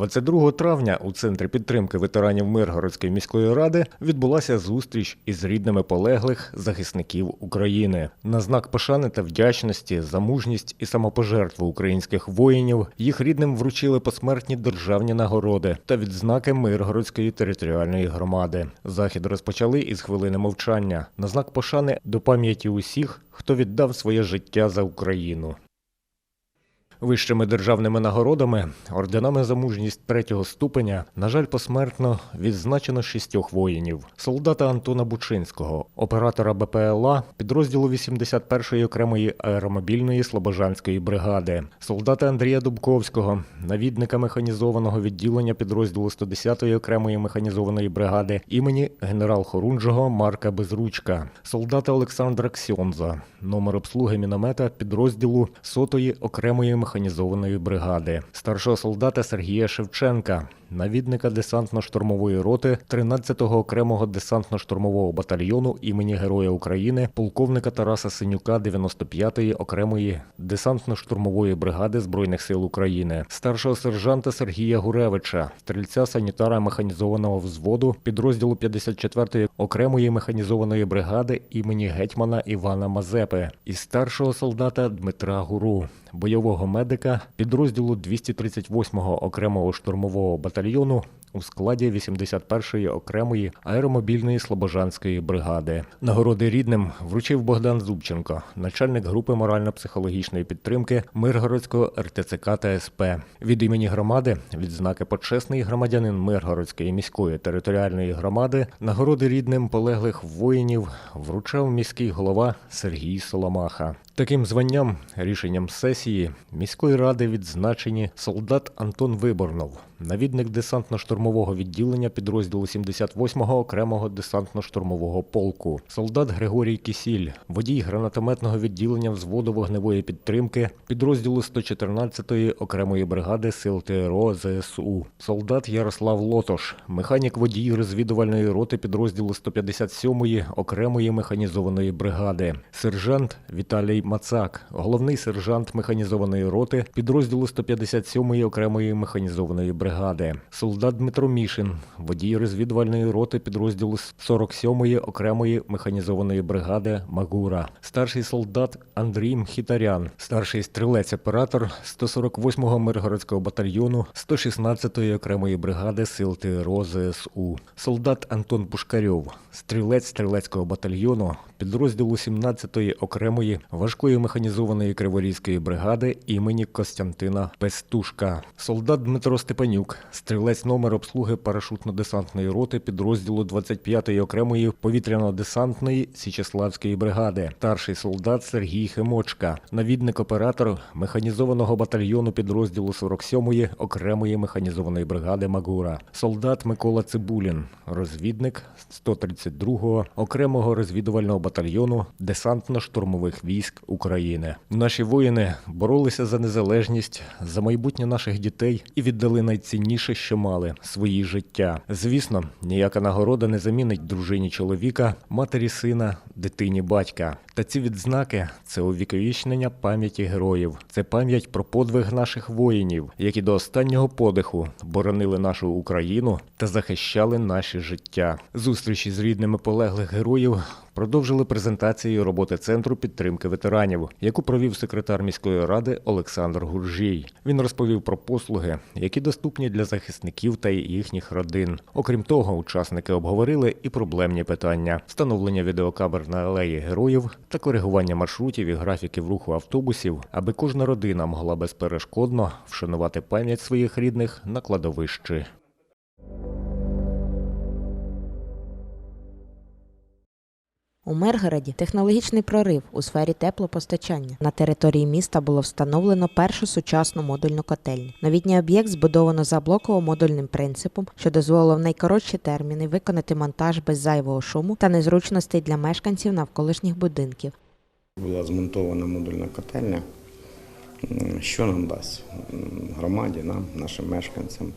22 травня у центрі підтримки ветеранів Миргородської міської ради відбулася зустріч із рідними полеглих захисників України. На знак пошани та вдячності за мужність і самопожертву українських воїнів їх рідним вручили посмертні державні нагороди та відзнаки Миргородської територіальної громади. Захід розпочали із хвилини мовчання на знак пошани до пам'яті усіх, хто віддав своє життя за Україну. Вищими державними нагородами, орденами за мужність третього ступеня, на жаль, посмертно відзначено шістьох воїнів: солдата Антона Бучинського, оператора БПЛА, підрозділу 81-ї окремої аеромобільної Слобожанської бригади, солдата Андрія Дубковського, навідника механізованого відділення підрозділу 110-ї окремої механізованої бригади імені генерал Хорунжого Марка Безручка, солдата Олександра Ксьонза, номер обслуги міномета підрозділу 100-ї окремої механізованої бригади, старшого солдата Сергія Шевченка, навідника десантно-штурмової роти 13-го окремого десантно-штурмового батальйону імені Героя України, полковника Тараса Синюка 95-ї окремої десантно-штурмової бригади Збройних сил України, старшого сержанта Сергія Гуревича, стрільця санітара механізованого взводу підрозділу 54-ї окремої механізованої бригади імені гетьмана Івана Мазепи і старшого солдата Дмитра Гуру, бойового медика підрозділу 238-го окремого штурмового батальйону у складі 81-ї окремої аеромобільної Слобожанської бригади. Нагороди рідним вручив Богдан Зубченко, начальник групи морально-психологічної підтримки Миргородського РТЦК та СП. Від імені громади відзнаки почесний громадянин Миргородської міської територіальної громади нагороди рідним полеглих воїнів вручав міський голова Сергій Соломаха. Таким званням, рішенням сесії міської ради відзначені солдат Антон Виборнов, навідник десантно-штурмового відділення підрозділу 78-го окремого десантно-штурмового полку, солдат Григорій Кісіль, водій гранатометного відділення взводу вогневої підтримки підрозділу 114-ї окремої бригади сил ТРО ЗСУ, солдат Ярослав Лотош, механік водій розвідувальної роти підрозділу 157-ї окремої механізованої бригади, сержант Віталій Мацак, головний сержант механізованої роти підрозділу 157-ї окремої механізованої бригади, солдат Дмитро Мішин, водій розвідувальної роти підрозділу 47-ї окремої механізованої бригади Магура, старший солдат Андрій Мхітарян, старший стрілець-оператор 148-го Миргородського батальйону 116-ї окремої бригади сил ТРО ЗСУ, солдат Антон Пушкарьов, стрілець стрілецького батальйону підрозділу 17-ї окремої важкої механізованої криворізької бригади імені Костянтина Пестушка, солдат Дмитро Степанюк, стрілець номер обслуги парашутно-десантної роти підрозділу 25-ї окремої повітряно-десантної Січеславської бригади, старший солдат Сергій Химочка, навідник-оператор механізованого батальйону підрозділу 47-ї окремої механізованої бригади Магура, солдат Микола Цибулін, розвідник 132-го окремого розвідувального батальйону десантно-штурмових військ України. Наші воїни боролися за незалежність, за майбутнє наших дітей і віддали найцінніше, що мали свої життя. Звісно, ніяка нагорода не замінить дружині чоловіка, матері сина, дитині батька. Та ці відзнаки це увіковічнення пам'яті героїв. Це пам'ять про подвиг наших воїнів, які до останнього подиху боронили нашу Україну та захищали наші життя. Зустрічі з рідними полеглих героїв продовжили презентацію роботи центру підтримки ветеранів, яку провів секретар міської ради Олександр Гуржій. Він розповів про послуги, які доступні для захисників та їхніх родин. Окрім того, учасники обговорили і проблемні питання: встановлення відеокамер на алеї героїв та коригування маршрутів і графіків руху автобусів, аби кожна родина могла безперешкодно вшанувати пам'ять своїх рідних на кладовищі. У Миргороді технологічний прорив у сфері теплопостачання. На території міста було встановлено першу сучасну модульну котельню. Новітній об'єкт збудовано за блоково-модульним принципом, що дозволило в найкоротші терміни виконати монтаж без зайвого шуму та незручностей для мешканців навколишніх будинків. Була змонтована модульна котельня Що нам дасть громаді, нам, нашим мешканцям?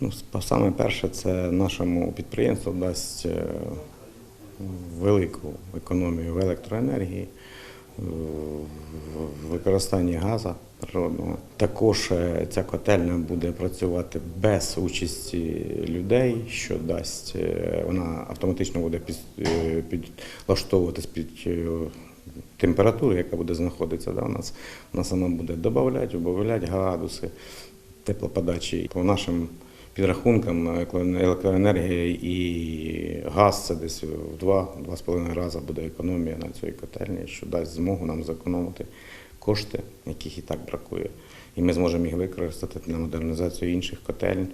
Ну, саме перше, це нашому підприємству дасть е, велику економію в електроенергії, в використанні газу природного. Також е, ця котельня буде працювати без участі людей, що дасть е, вона автоматично буде е, підлаштовуватись під температуру, яка буде знаходитися да, у нас. Вона сама буде додавати, вбавляти градуси теплоподачі. По нашим підрахункам електро- електроенергія і газ це десь в 2-2,5 рази буде економія на цій котельні, що дасть змогу нам зекономити кошти, яких і так бракує. І ми зможемо їх використати на модернізацію інших котельень.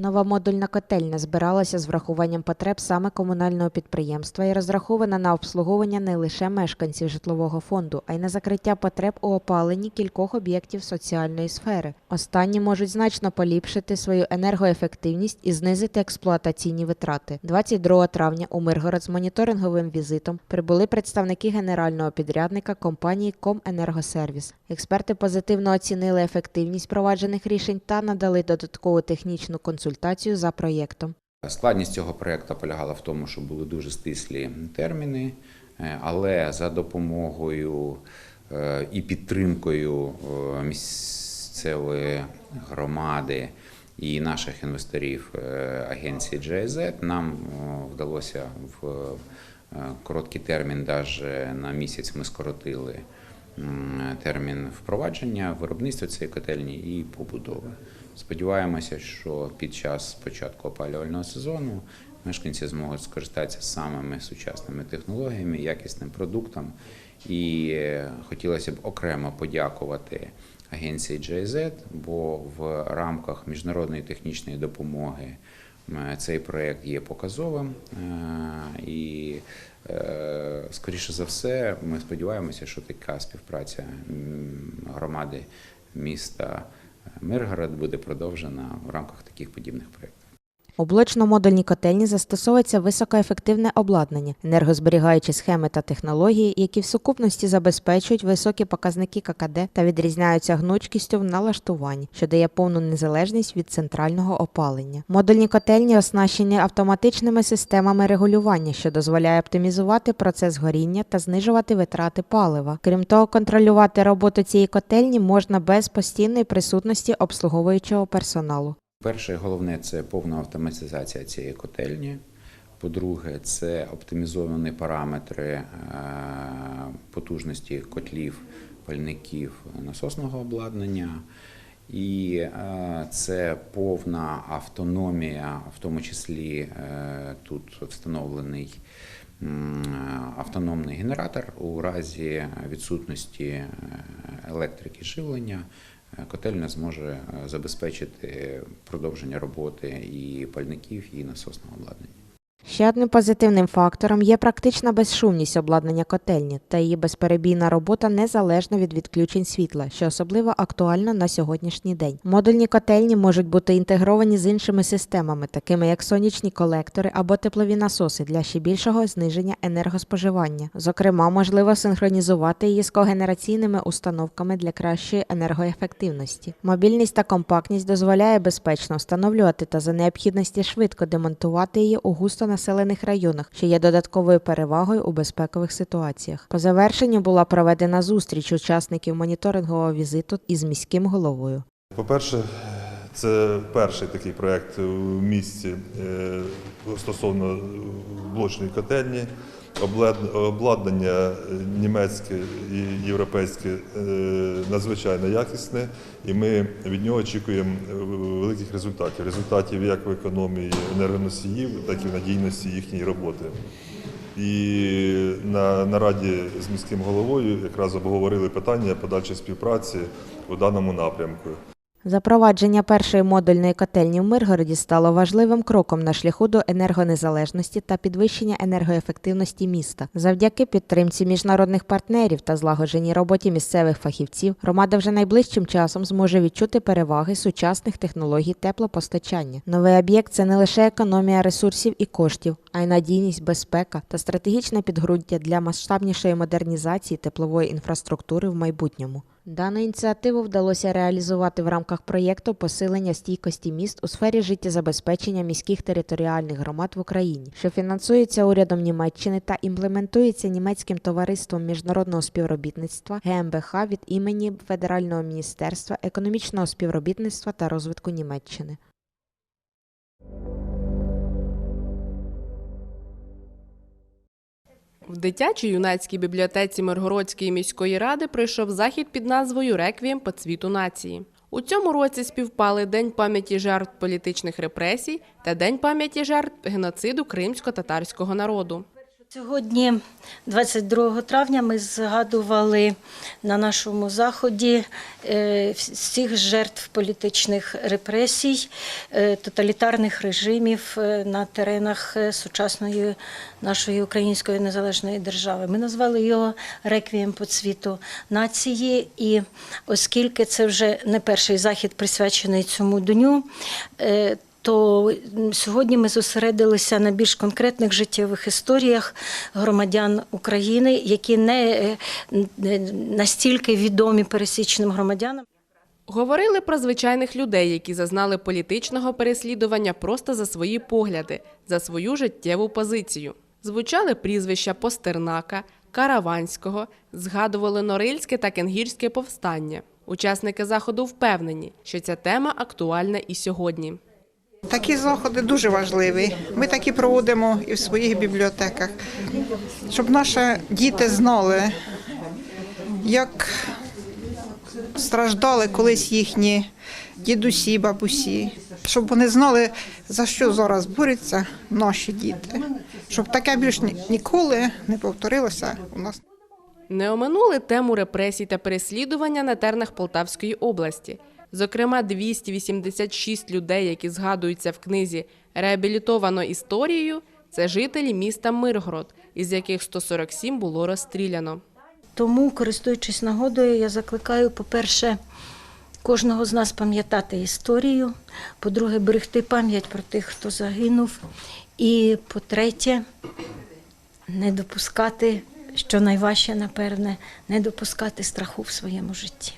Нова модульна котельня збиралася з врахуванням потреб саме комунального підприємства і розрахована на обслуговування не лише мешканців житлового фонду, а й на закриття потреб у опаленні кількох об'єктів соціальної сфери. Останні можуть значно поліпшити свою енергоефективність і знизити експлуатаційні витрати. 22 травня у Миргород з моніторинговим візитом прибули представники генерального підрядника компанії Коменергосервіс. Експерти позитивно оцінили ефективність проваджених рішень та надали додаткову технічну консультацію за проєктом. Складність цього проєкту полягала в тому, що були дуже стислі терміни, е, але за допомогою е, і підтримкою е, місцевої громади і наших інвесторів агенції GIZ нам вдалося в короткий термін, навіть на місяць ми скоротили термін впровадження виробництва цієї котельні і побудови. Сподіваємося, що під час початку опалювального сезону мешканці зможуть скористатися самими сучасними технологіями, якісним продуктом. І е, хотілося б окремо подякувати агенції GIZ, бо в рамках міжнародної технічної допомоги цей проект є показовим. Е, І, е, скоріше за все, ми сподіваємося, що така співпраця громади міста Миргород буде продовжена в рамках таких подібних проєктів. У блочно-модульній котельні застосовується високоефективне обладнання, енергозберігаючі схеми та технології, які в сукупності забезпечують високі показники ККД та відрізняються гнучкістю в налаштуванні, що дає повну незалежність від центрального опалення. Модульні котельні оснащені автоматичними системами регулювання, що дозволяє оптимізувати процес горіння та знижувати витрати палива. Крім того, контролювати роботу цієї котельні можна без постійної присутності обслуговуючого персоналу. Перше, головне це повна автоматизація цієї котельні. По-друге, це оптимізовані параметри е, потужності котлів, пальників насосного обладнання. І е, це повна автономія, в тому числі е, тут встановлений автономний генератор у разі відсутності електрики живлення. Котельня зможе е, забезпечити продовження роботи і пальників, і насосного обладнання. Ще одним позитивним фактором є практична безшумність обладнання котельні та її безперебійна робота незалежно від відключень світла, що особливо актуально на сьогоднішній день. Модульні котельні можуть бути інтегровані з іншими системами, такими як сонячні колектори або теплові насоси для ще більшого зниження енергоспоживання. Зокрема, можливо синхронізувати її з когенераційними установками для кращої енергоефективності. Мобільність та компактність дозволяє безпечно встановлювати та за необхідності швидко демонтувати її у густонаселених районах, що є додатковою перевагою у безпекових ситуаціях. По завершенню була проведена зустріч учасників моніторингового візиту із міським головою. По-перше, це перший такий проект у місті е, стосовно блочної котельні. Обладнання німецьке і європейське е, надзвичайно якісне, і ми від нього очікуємо е, великих результатів. Результатів як в економії енергоносіїв, так і в надійності їхньої роботи. І на нараді з міським головою якраз обговорили питання подальшої співпраці у даному напрямку. Запровадження першої модульної котельні в Миргороді стало важливим кроком на шляху до енергонезалежності та підвищення енергоефективності міста. Завдяки підтримці міжнародних партнерів та злагодженій роботі місцевих фахівців, громада вже найближчим часом зможе відчути переваги сучасних технологій теплопостачання. Новий об'єкт це не лише економія ресурсів і коштів, а й надійність, безпека та стратегічне підґрунтя для масштабнішої модернізації теплової інфраструктури в майбутньому. Дану ініціативу вдалося реалізувати в рамках проєкту посилення стійкості міст у сфері життєзабезпечення міських територіальних громад в Україні, що фінансується урядом Німеччини та імплементується німецьким товариством міжнародного співробітництва ГМБХ від імені Федерального міністерства економічного співробітництва та розвитку Німеччини. В дитячій юнацькій бібліотеці Миргородської міської ради пройшов захід під назвою Реквієм по цвіту нації. У цьому році співпали День пам'яті жертв політичних репресій та День пам'яті жертв геноциду кримсько-татарського народу. Сьогодні, 22 травня, ми згадували на нашому заході е, всіх жертв політичних репресій, е, тоталітарних режимів е, на теренах сучасної нашої української незалежної держави. Ми назвали його реквієм по цвіту нації, і оскільки це вже не перший захід присвячений цьому дню. Е, то сьогодні ми зосередилися на більш конкретних життєвих історіях громадян України, які е, не настільки відомі пересічним громадянам. Говорили про звичайних людей, які зазнали політичного переслідування просто за свої погляди, за свою життєву позицію. Звучали прізвища Постернака, Караванського, згадували Норильське та Кенгірське повстання. Учасники заходу впевнені, що ця тема актуальна і сьогодні. Такі заходи дуже важливі. Ми такі проводимо і в своїх бібліотеках, щоб наші діти знали, як страждали колись їхні дідусі, бабусі, щоб вони знали, за що зараз борються наші діти, щоб таке більш ніколи не повторилося у нас. Не оминули тему репресій та переслідування на тернах Полтавської області. Зокрема, 286 людей, які згадуються в книзі Реабілітовано історією, це жителі міста Миргород, із яких 147 було розстріляно. Тому, користуючись нагодою, я закликаю, по-перше, кожного з нас пам'ятати історію, по-друге, берегти пам'ять про тих, хто загинув, і по-третє, не допускати, що найважче, напевне, не допускати страху в своєму житті.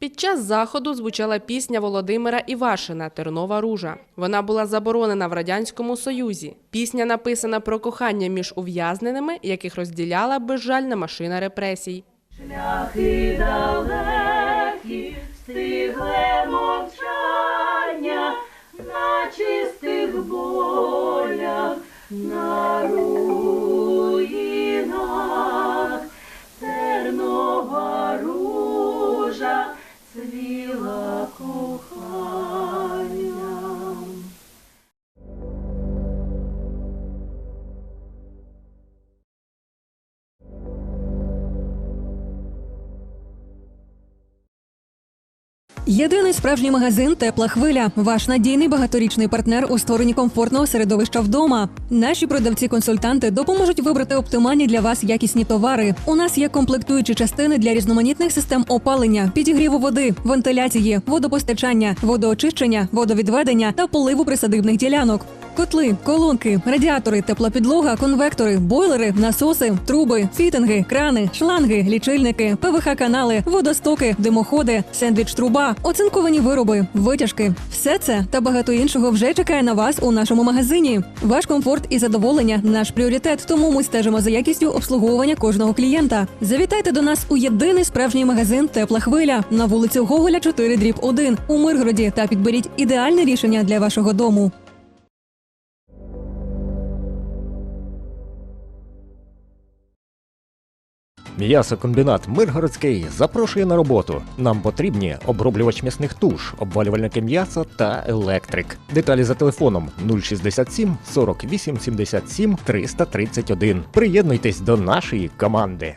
Під час заходу звучала пісня Володимира Івашина Тернова ружа. Вона була заборонена в радянському союзі. Пісня написана про кохання між ув'язненими, яких розділяла безжальна машина репресій. Шляхи далекі, стигле мовчання на чистих болях, на руїнах, 고 Єдиний справжній магазин Тепла хвиля. Ваш надійний багаторічний партнер у створенні комфортного середовища вдома. Наші продавці-консультанти допоможуть вибрати оптимальні для вас якісні товари. У нас є комплектуючі частини для різноманітних систем опалення, підігріву води, вентиляції, водопостачання, водоочищення, водовідведення та поливу присадибних ділянок. Котли, колонки, радіатори, тепла підлога, конвектори, бойлери, насоси, труби, фітинги, крани, шланги, лічильники, ПВХ-канали, водостоки, димоходи, сендвіч-труба, оцинковані вироби, витяжки. Все це та багато іншого вже чекає на вас у нашому магазині. Ваш комфорт і задоволення наш пріоритет. Тому ми стежимо за якістю обслуговування кожного клієнта. Завітайте до нас у єдиний справжній магазин Тепла хвиля на вулицю Гоголя 4 дріб 1 у Миргороді та підберіть ідеальне рішення для вашого дому. М'ясокомбінат Миргородський запрошує на роботу. Нам потрібні оброблювач м'ясних туш, обвалювальники м'яса та електрик. Деталі за телефоном 067 48 77 331. Приєднуйтесь до нашої команди.